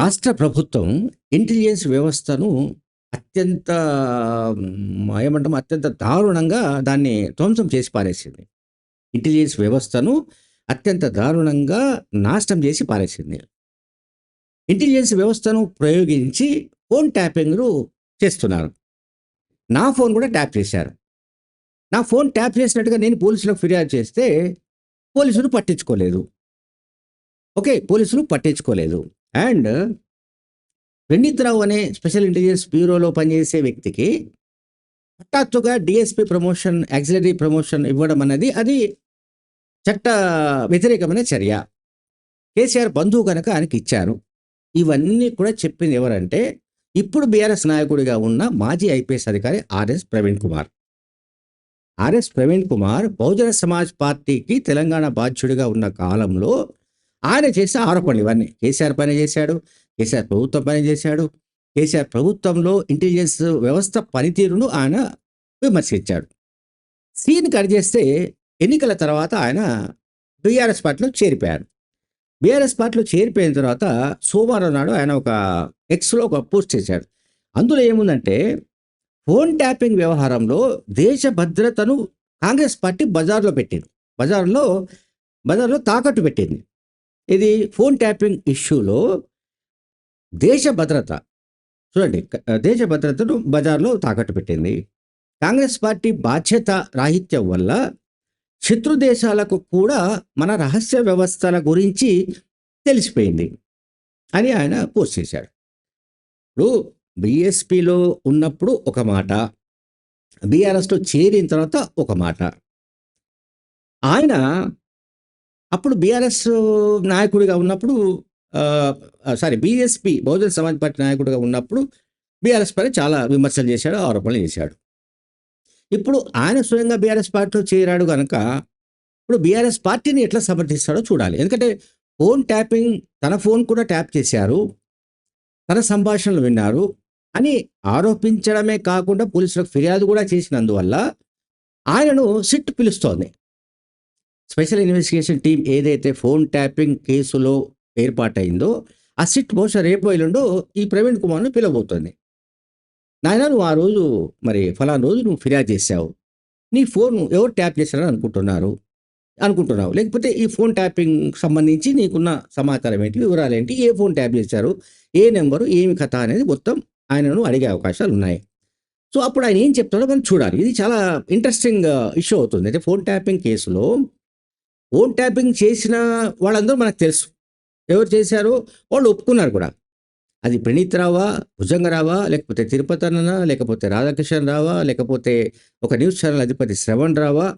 రాష్ట్ర ప్రభుత్వం ఇంటెలిజెన్స్ వ్యవస్థను అత్యంత ఏమంటాం అత్యంత దారుణంగా దాన్ని ధ్వంసం చేసి పారేసింది. ఇంటెలిజెన్స్ వ్యవస్థను అత్యంత దారుణంగా నాశనం చేసి పారేసింది. ఇంటెలిజెన్స్ వ్యవస్థను ప్రయోగించి ఫోన్ ట్యాపింగ్‌లు చేస్తున్నారు. నా ఫోన్ కూడా ట్యాప్ చేశారు. నా ఫోన్ ట్యాప్ చేసినట్టుగా నేను పోలీసులకు ఫిర్యాదు చేస్తే పోలీసులు పట్టించుకోలేదు. ఓకే. పోలీసులు పట్టించుకోలేదు. అండ్ వినీత్ రావు అనే స్పెషల్ ఇంటెలిజెన్స్ బ్యూరోలో పనిచేసే వ్యక్తికి హఠాత్తుగా డీఎస్పీ ప్రమోషన్, యాక్సిలరీ ప్రమోషన్ ఇవ్వడం అనేది అది చట్ట వ్యతిరేకమైన చర్య. కేసీఆర్ బంధువు కనుక ఆయనకి ఇచ్చారు ఇవన్నీ కూడా చెప్పింది ఎవరంటే ఇప్పుడు బీఆర్ఎస్ నాయకుడిగా ఉన్న మాజీ ఐపీఎస్ అధికారి ఆర్ఎస్ ప్రవీణ్ కుమార్. ఆర్ఎస్ ప్రవీణ్ కుమార్ బహుజన సమాజ్ పార్టీకి తెలంగాణ బాధ్యుడిగా ఉన్న కాలంలో ఆయన చేసిన ఆరోపణలు ఇవన్నీ. కేసీఆర్ పని చేశాడు. కేసీఆర్ ప్రభుత్వం పని చేశాడు. కేసీఆర్ ప్రభుత్వంలో ఇంటెలిజెన్స్ వ్యవస్థ పనితీరును ఆయన విమర్శించాడు. సీన్ కట్ చేస్తే ఎన్నికల తర్వాత ఆయన బీఆర్ఎస్ పార్టీలో చేరిపోయారు. బీఆర్ఎస్ పార్టీలో చేరిపోయిన తర్వాత సోమవారం నాడు ఆయన ఒక ఎక్స్‌లో ఒక పోస్ట్ చేశాడు. అందులో ఏముందంటే ఫోన్ ట్యాపింగ్ వ్యవహారంలో దేశ భద్రతను కాంగ్రెస్ పార్టీ బజార్‌లో పెట్టింది. బజార్‌లో బజార్‌లో తాకట్టు పెట్టింది. ఇది ఫోన్ ట్యాపింగ్ ఇష్యూలో దేశ భద్రత చూడండి దేశ భద్రతను బజార్‌లో తాకట్టు పెట్టింది. కాంగ్రెస్ పార్టీ బాధ్యత రాహిత్యం వల్ల శత్రు దేశాలకు కూడా మన రహస్య వ్యవస్థల గురించి తెలిసిపోయింది. అని ఆయన పోస్ట్ చేశాడు. ఇప్పుడు బీఎస్పీలో ఉన్నప్పుడు ఒక మాట. బీఆర్ఎస్‌లో చేరిన తర్వాత ఒక మాట. ఆయన అప్పుడు బీఆర్ఎస్ నాయకుడిగా ఉన్నప్పుడు sorry BSP Bahujan Samaj party నాయకుడిగా ఉన్నప్పుడు బీఆర్ఎస్ పైన చాలా విమర్శలు చేశాడు. ఆరోపణలు చేశాడు. ఇప్పుడు ఆయన స్వయంగా బీఆర్ఎస్ పార్టీలో చేరాడు కనుక ఇప్పుడు బీఆర్ఎస్ పార్టీని ఎట్లా సమర్థిస్తాడో చూడాలి. ఎందుకంటే ఫోన్ ట్యాపింగ్ తన ఫోన్ కూడా ట్యాప్ చేశారు. తన సంభాషణలు విన్నారు అని ఆరోపించడమే కాకుండా పోలీసులకు ఫిర్యాదు కూడా చేసినందువల్ల ఆయనను సిట్ పిలుస్తోంది. స్పెషల్ ఇన్వెస్టిగేషన్ టీం ఏదైతే ఫోన్ ట్యాపింగ్ కేసులో ఏర్పాటైందో ఆ సిట్ బహుశా రేపు ఎల్లుండో ఈ ప్రవీణ్ కుమార్‌ని పిలవబోతుంది నాయనా నువ్వు ఆ రోజు మరి ఫలానా రోజు నువ్వు ఫిర్యాదు చేశావు. నీ ఫోన్ ఎవరు ట్యాప్ చేశారని అనుకుంటున్నారు అనుకుంటున్నావు. లేకపోతే ఈ ఫోన్ ట్యాపింగ్ సంబంధించి నీకున్న సమాచారం ఏంటి? వివరాలు ఏంటి ఏ ఫోన్ ట్యాప్ చేశారు? ఏ నెంబరు ఏమి కథ అనేది మొత్తం ఆయనను అడిగే అవకాశాలు ఉన్నాయి. సో అప్పుడు ఆయన ఏం చెప్తాడో మనం చూడాలి. ఇది చాలా ఇంట్రెస్టింగ్ ఇష్యూ అవుతుంది. అయితే ఫోన్ ట్యాపింగ్ కేసులో ఓన్ ట్యాపింగ్ చేసిన వాళ్ళందరూ మనకు తెలుసు. ఎవరు చేశారో వాళ్ళు ఒప్పుకున్నారు కూడా. అది ప్రణీత్ రావా? భుజంగరావా? లేకపోతే తిరుపతి అన్ననా? లేకపోతే రాధాకిషన్ రావా? లేకపోతే ఒక న్యూస్ ఛానల్ అధిపతి శ్రవణ్ రావా?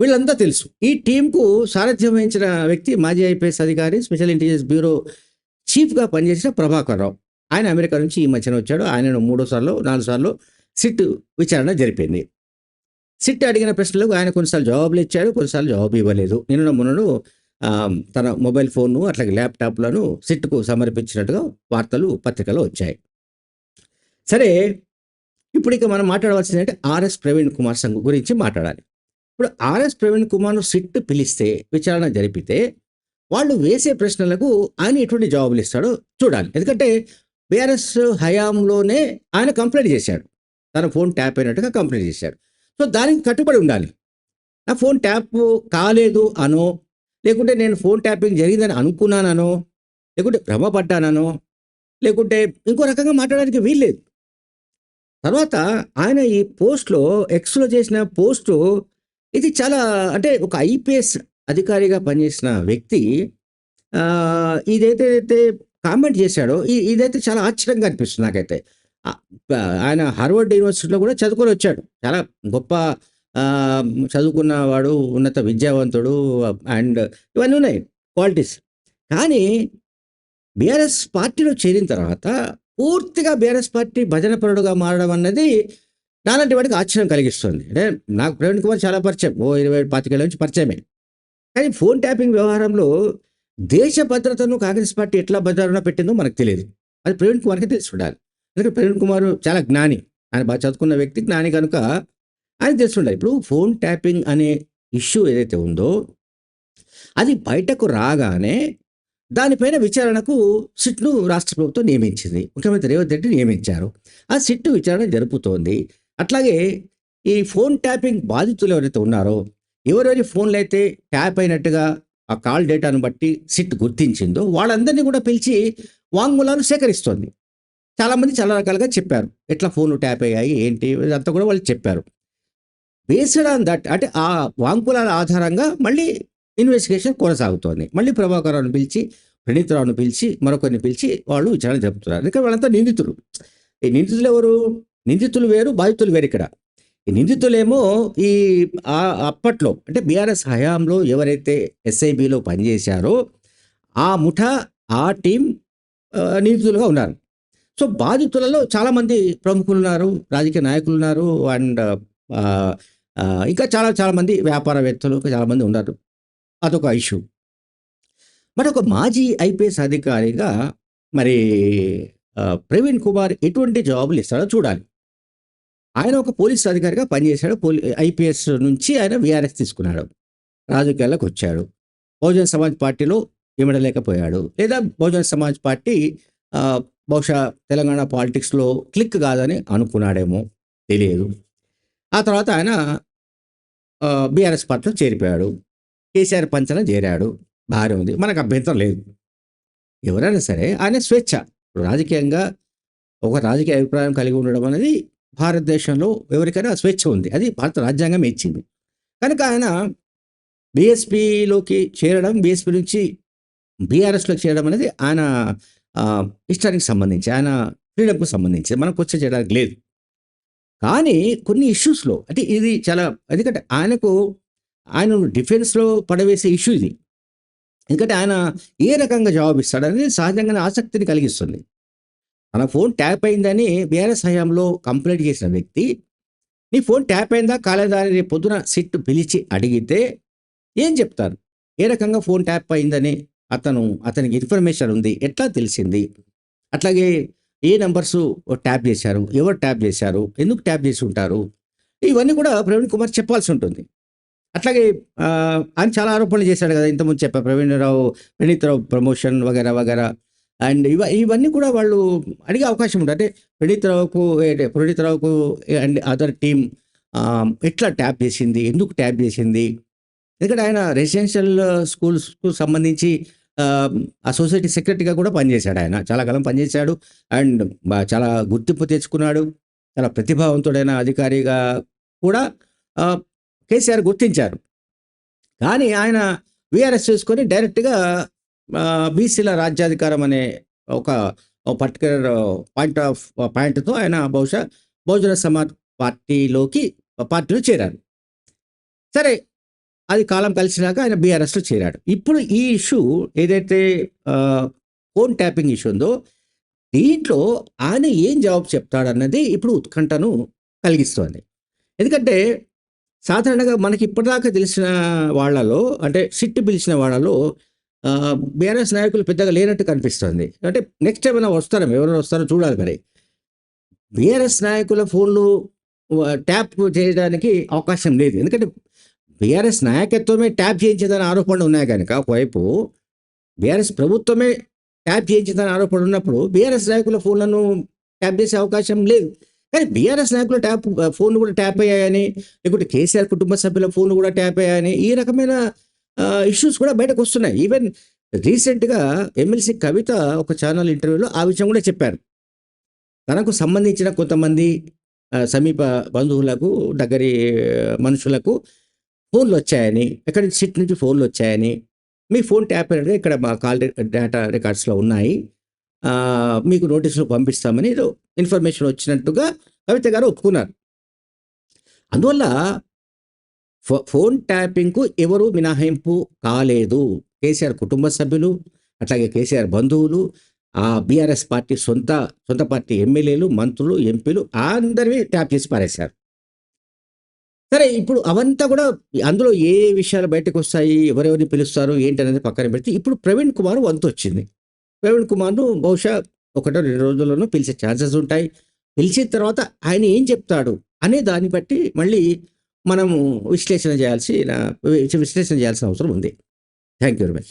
వీళ్ళంతా తెలుసు. ఈ టీంకు సారథ్యం వహించిన వ్యక్తి మాజీ ఐపీఎస్ అధికారి స్పెషల్ ఇంటెలిజెన్స్ బ్యూరో చీఫ్‌గా పనిచేసిన ప్రభాకర్ రావు. ఆయన అమెరికా నుంచి ఈ మధ్యన వచ్చాడు. ఆయనను మూడో సార్లు నాలుగు సార్లు సిట్ విచారణ జరిపింది. సిట్ అడిగిన ప్రశ్నలకు ఆయన కొన్నిసార్లు జవాబులు ఇచ్చాడు. కొన్నిసార్లు జవాబు ఇవ్వలేదు. నిన్న మొన్ననో తన మొబైల్ ఫోన్‌ను అట్లాగే ల్యాప్‌టాప్‌లను సిట్‌కు సమర్పించినట్టుగా వార్తలు పత్రికలో వచ్చాయి. సరే ఇప్పుడు ఇక మనం మాట్లాడవలసింది అంటే ఆర్ఎస్ ప్రవీణ్ కుమార్ సంఘ్ గురించి మాట్లాడాలి. ఇప్పుడు ఆర్ఎస్ ప్రవీణ్ కుమార్‌ను సిట్ పిలిస్తే విచారణ జరిపితే వాళ్ళు వేసే ప్రశ్నలకు ఆయన ఎటువంటి జవాబులు ఇస్తాడో చూడాలి. ఎందుకంటే బీఆర్ఎస్ హయాంలోనే ఆయన కంప్లైంట్ చేశాడు. తన ఫోన్ ట్యాప్ అయినట్టుగా కంప్లైంట్ చేశాడు. సో దానికి కట్టుబడి ఉండాలి. నా ఫోన్ ట్యాప్ కాలేదు అనో, లేకుంటే నేను ఫోన్ ట్యాపింగ్ జరిగిందని అనుకున్నాననో, లేకుంటే భ్రమపడ్డాననో, లేకుంటే ఇంకో రకంగా మాట్లాడడానికి వీల్లేదు. తర్వాత ఆయన ఈ పోస్ట్‌లో ఎక్స్‌లో చేసిన పోస్టు ఇది చాలా అంటే ఒక ఐపీఎస్ అధికారిగా పనిచేసిన వ్యక్తి ఇదైతే ఇదైతే కామెంట్ చేశాడో ఇదైతే చాలా ఆశ్చర్యంగా అనిపిస్తుంది నాకైతే. ఆయన హార్వర్డ్ యూనివర్సిటీలో కూడా చదువుకొని వచ్చాడు. చాలా గొప్ప చదువుకున్నవాడు, ఉన్నత విద్యావంతుడు అండ్ ఇవన్నీ ఉన్నాయి క్వాలిటీస్. కానీ బీఆర్ఎస్ పార్టీలో చేరిన తర్వాత పూర్తిగా బీఆర్ఎస్ పార్టీ భజన పరుడుగా మారడం అన్నది నాలాంటి వాడికి ఆశ్చర్యం కలిగిస్తుంది. అంటే నాకు ప్రవీణ్ కుమార్ చాలా పరిచయం. ఓ ఇరవై పాతికేళ్ళ నుంచి పరిచయమే. కానీ ఫోన్ ట్యాపింగ్ వ్యవహారంలో దేశ భద్రతను కాంగ్రెస్ పార్టీ ఎట్లా బజారున పెట్టిందో మనకు తెలియదు అది ప్రవీణ్ కుమార్‌కి తెలిసి ఉండాలి. ఎందుకంటే ప్రవీణ్ కుమార్ చాలా జ్ఞాని. ఆయన బాగా చదువుకున్న వ్యక్తి, జ్ఞాని కనుక ఆయన తెలిసి ఇప్పుడు ఫోన్ ట్యాపింగ్ అనే ఇష్యూ ఏదైతే ఉందో అది బయటకు రాగానే దానిపైన విచారణకు సిట్‌ను రాష్ట్ర ప్రభుత్వం నియమించింది. ముఖ్యమంత్రి రేవంత్ రెడ్డి నియమించారు. ఆ సిట్ విచారణ జరుపుతోంది. అట్లాగే ఈ ఫోన్ ట్యాపింగ్ బాధితులు ఎవరైతే ఉన్నారో, ఎవరెవరి ఫోన్‌లైతే ట్యాప్ అయినట్టుగా ఆ కాల్ డేటాను బట్టి సిట్ గుర్తించిందో వాళ్ళందరినీ కూడా పిలిచి వాంగ్మూలాలు సేకరిస్తోంది. చాలామంది చాలా రకాలుగా చెప్పారు. ఎట్లా ఫోన్‌లు ట్యాప్ అయ్యాయి, ఏంటి ఇదంతా కూడా వాళ్ళు చెప్పారు. బేస్డ్ ఆన్ దట్ అంటే ఆ వాంకులాల ఆధారంగా మళ్ళీ ఇన్వెస్టిగేషన్ కొనసాగుతోంది. మళ్ళీ ప్రభాకర్‌రావుని పిలిచి, ప్రణీత్‌రావుని పిలిచి, మరొకరిని పిలిచి వాళ్ళు విచారణ జరుపుతున్నారు. ఎందుకంటే వాళ్ళంతా నిందితులు. ఈ నిందితులు ఎవరు? నిందితులు వేరు, బాధితులు వేరు ఇక్కడ ఈ నిందితులేమో ఈ అప్పట్లో అంటే బీఆర్ఎస్ హయాంలో ఎవరైతే ఎస్ఐబిలో పనిచేశారో ఆ ముఠా, ఆ టీం నిందితులుగా ఉన్నారు. సో, బాధితులలో చాలామంది ప్రముఖులు ఉన్నారు రాజకీయ నాయకులు ఉన్నారు అండ్ ఇంకా చాలా చాలామంది వ్యాపారవేత్తలు చాలామంది ఉన్నారు. అదొక ఇష్యూ. మరి ఒక మాజీ ఐపీఎస్ అధికారిగా మరి ప్రవీణ్ కుమార్ ఎటువంటి జవాబులు ఇస్తాడో చూడాలి. ఆయన ఒక పోలీస్ అధికారిగా పనిచేశాడు. పోలీ ఐపీఎస్ నుంచి ఆయన వీఆర్ఎస్ తీసుకున్నాడు. రాజకీయాల్లోకి వచ్చాడు. బహుజన సమాజ్ పార్టీలో ఇమడలేకపోయాడు. లేదా బహుజన సమాజ్ పార్టీ బహుశా తెలంగాణ పాలిటిక్స్‌లో క్లిక్ కాదని అనుకున్నాడేమో తెలియదు. ఆ తర్వాత ఆయన బీఆర్ఎస్ పార్టీలో చేరిపోయాడు. కేసీఆర్ పంచన చేరాడు. భార్య ఉంది. మనకు అభ్యంతరం లేదు. ఎవరైనా సరే ఆయన స్వేచ్ఛ. రాజకీయంగా ఒక రాజకీయ అభిప్రాయం కలిగి ఉండడం అనేది భారతదేశంలో ఎవరికైనా స్వేచ్ఛ ఉంది. అది భారత రాజ్యాంగం ఇచ్చింది. కనుక ఆయన బీఎస్పీలోకి చేరడం, బీఎస్పీ నుంచి బీఆర్ఎస్‌లోకి చేరడం అనేది ఆయన ఇష్టానికి సంబంధించి, ఆయన ఫ్రీడమ్‌కు సంబంధించి. మనం క్వశ్చన్ చేయడానికి లేదు. కానీ కొన్ని ఇష్యూస్‌లో అంటే ఇది చాలా ఎందుకంటే ఆయనకు ఆయన డిఫెన్స్‌లో పడవేసే ఇష్యూ ఇది. ఎందుకంటే ఆయన ఏ రకంగా జవాబిస్తాడనేది సహజంగానే ఆసక్తిని కలిగిస్తుంది. తన ఫోన్ ట్యాప్ అయిందని బీఆర్ఎస్ హయాంలో కంప్లైంట్ చేసిన వ్యక్తి, నీ ఫోన్ ట్యాప్ అయిందా? కాలేదా? అని రేపు పొద్దున సిట్ పిలిచి అడిగితే ఏం చెప్తారు? ఏ రకంగా ఫోన్ ట్యాప్ అయిందని అతను అతనికి ఇన్ఫర్మేషన్ ఉంది. ఎట్లా తెలిసింది? అట్లాగే ఏ నంబర్సు ట్యాప్ చేశారు? ఎవరు ట్యాప్ చేశారు? ఎందుకు ట్యాప్ చేసి ఉంటారు? ఇవన్నీ కూడా ప్రవీణ్ కుమార్ చెప్పాల్సి ఉంటుంది. అట్లాగే ఆయన చాలా ఆరోపణలు చేశాడు కదా! ఇంతకుముందు చెప్పా ప్రవీణరావు, ప్రణీతరావు ప్రమోషన్ వగైరా వగేరా అండ్ ఇవ ఇవన్నీ కూడా వాళ్ళు అడిగే అవకాశం ఉంటుంది. అంటే ప్రణీతరావుకు ప్రణీతరావుకు అండ్ అదర్ టీమ్ ఎట్లా ట్యాప్ చేసింది? ఎందుకు ట్యాప్ చేసింది? ఎందుకంటే ఆయన రెసిడెన్షియల్ స్కూల్స్‌కు సంబంధించి ఆ సొసైటీ సెక్రటరీగా కూడా పనిచేశాడు ఆయన. చాలా కాలం పనిచేశాడు. అండ్ చాలా గుర్తింపు తెచ్చుకున్నాడు. చాలా ప్రతిభావంతుడైన అధికారిగా కూడా కేసీఆర్ గుర్తించారు. కానీ ఆయన విఆర్ఎస్ చేసుకొని డైరెక్ట్‌గా బీసీల రాజ్యాధికారం అనే ఒక ఒక పర్టిక్యులర్ పాయింట్ ఆఫ్ పాయింట్‌తో ఆయన బహుశా బహుజన సమాజ్ పార్టీలోకి పార్టీలో చేరారు. సరే అది కాలం కలిసినాక ఆయన బీఆర్ఎస్‌లో చేరాడు. ఇప్పుడు ఈ ఇష్యూ ఏదైతే ఫోన్ ట్యాపింగ్ ఇష్యూ ఉందో దీంట్లో ఆయన ఏం జవాబు చెప్తాడన్నది ఇప్పుడు ఉత్కంఠను కలిగిస్తోంది. ఎందుకంటే సాధారణంగా మనకి ఇప్పటిదాకా తెలిసిన వాళ్ళలో అంటే సిట్ పిలిచిన వాళ్ళలో బీఆర్ఎస్ నాయకులు పెద్దగా లేనట్టు కనిపిస్తుంది. అంటే నెక్స్ట్ ఏమైనా వస్తారేమో ఎవరైనా వస్తారో చూడాలి మరి. బీఆర్ఎస్ నాయకుల ఫోన్‌లు ట్యాప్ చేయడానికి అవకాశం లేదు. ఎందుకంటే బీఆర్ఎస్ నాయకత్వమే ట్యాప్ చేయించిందనే ఆరోపణలు ఉన్నాయి కనుక ఒకవైపు బీఆర్ఎస్ ప్రభుత్వమే ట్యాప్ చేయించదని ఆరోపణలు ఉన్నప్పుడు బీఆర్ఎస్ నాయకుల ఫోన్‌లను ట్యాప్ చేసే అవకాశం లేదు. కానీ బీఆర్ఎస్ నాయకుల ట్యాప్ ఫోన్ కూడా ట్యాప్ అయ్యాయని, లేకుంటే కేసీఆర్ కుటుంబ సభ్యుల ఫోన్ కూడా ట్యాప్ అయ్యాయని ఈ రకమైన ఇష్యూస్ కూడా బయటకు వస్తున్నాయి ఈవెన్ రీసెంట్‌గా ఎమ్మెల్సీ కవిత ఒక ఛానల్ ఇంటర్వ్యూలో ఆ విషయం కూడా చెప్పారు. తనకు సంబంధించిన కొంతమంది సమీప బంధువులకు, దగ్గరి మనుషులకు ఫోన్లు వచ్చాయని నుంచి సిట్ నుంచి ఫోన్‌లొచ్చాయని, మీ ఫోన్ ట్యాప్ అనేది ఇక్కడ మా కాల్ డేటా రికార్డ్స్‌లో ఉన్నాయి. మీకు నోటీసులు పంపిస్తామని ఏదో ఇన్ఫర్మేషన్ వచ్చినట్టుగా కవిత గారు ఒప్పుకున్నారు. అందువల్ల ఫో ఫోన్ ట్యాపింగ్‌కు ఎవరు మినహాయింపు కాలేదు. కేసీఆర్ కుటుంబ సభ్యులు, అట్లాగే కేసీఆర్ బంధువులు, ఆ బీఆర్ఎస్ పార్టీ సొంత సొంత పార్టీ ఎమ్మెల్యేలు, మంత్రులు, ఎంపీలు అందరివి ట్యాప్ చేసి పారేశారు. సరే ఇప్పుడు అవంతా కూడా అందులో ఏ విషయాలు విషయాలు బయటకొస్తాయి? ఎవరెవరిని పిలుస్తారు? ఏంటి అనేది పక్కన పెడితే ఇప్పుడు ప్రవీణ్ కుమార్ వంతొచ్చింది. ప్రవీణ్ కుమార్‌ను బహుశా ఒకటో, రెండు రోజుల్లోనూ పిలిచే ఛాన్సెస్ ఉంటాయి. పిలిచిన తర్వాత ఆయన ఏం చెప్తాడు? అనే దాన్ని బట్టి మళ్ళీ మనము విశ్లేషణ చేయాల్సిన విశ్లేషణ చేయాల్సిన అవసరం ఉంది. Thank you very much.